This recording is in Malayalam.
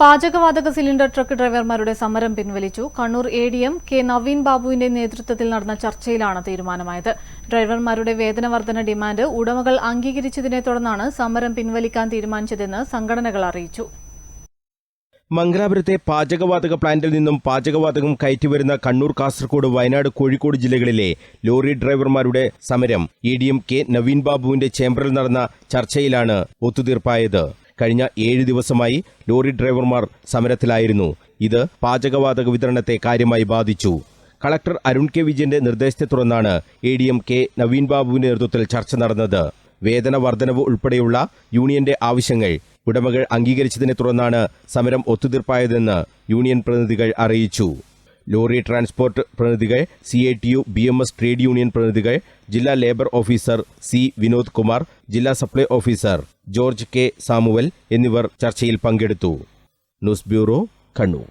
പാചകവാതക സിലിണ്ടർ ട്രക്ക് ഡ്രൈവർമാരുടെ സമരം പിൻവലിച്ചു. Kannur A D M K Naveen ബാബുവിന്റെ നേതൃത്വത്തിൽ നടന്ന ചർച്ചയിലാണ് തീരുമാനമായത്. ഡ്രൈവർമാരുടെ വേതനവർദ്ധന ഡിമാൻഡ് ഉടമകൾ അംഗീകരിച്ചതിനെ തുടർന്നാണ് സമരം പിൻവലിക്കാൻ തീരുമാനിച്ചതെന്ന് സംഘടനകൾ അറിയിച്ചു. മംഗലാപുരത്തെ പാചകവാതക പ്ലാന്റിൽ നിന്നും പാചകവാതകം കയറ്റിവരുന്ന കണ്ണൂർ കാസർകോട് വയനാട് കോഴിക്കോട് ജില്ലകളിലെ ലോറി ഡ്രൈവർമാരുടെ സമരം. E D M K Naveen ബാബുവിന്റെ ചേംബറിൽ നടന്ന ചർച്ചയിലാണ് ഒത്തുതീർപ്പായത്. കഴിഞ്ഞ ഏഴ് ദിവസമായി ലോറി ഡ്രൈവർമാർ സമരത്തിലായിരുന്നു. ഇത് പാചകവാതക വിതരണത്തെ കാര്യമായി ബാധിച്ചു. കളക്ടർ അരുൺ കെ വിജയന്റെ നിർദ്ദേശത്തെ തുടർന്നാണ് A D M K Naveen ബാബുവിന്റെ നേതൃത്വത്തിൽ ചർച്ച നടന്നത്. വേതന വർധനവ് ഉൾപ്പെടെയുള്ള യൂണിയന്റെ ആവശ്യങ്ങൾ ഉടമകൾ അംഗീകരിച്ചതിനെ തുടർന്നാണ് സമരം ഒത്തുതീർപ്പായതെന്ന് യൂണിയൻ പ്രതിനിധികൾ അറിയിച്ചു. ലോറി ട്രാൻസ്പോർട്ട് പ്രതിനിധികൾ C I T U B M S trade union പ്രതിനിധികൾ ജില്ലാ labour officer C Vinod Kumar ജില്ലാ supply officer George K Samuel എന്നിവർ ചർച്ചയിൽ പങ്കെടുത്തു. News bureau Kannur.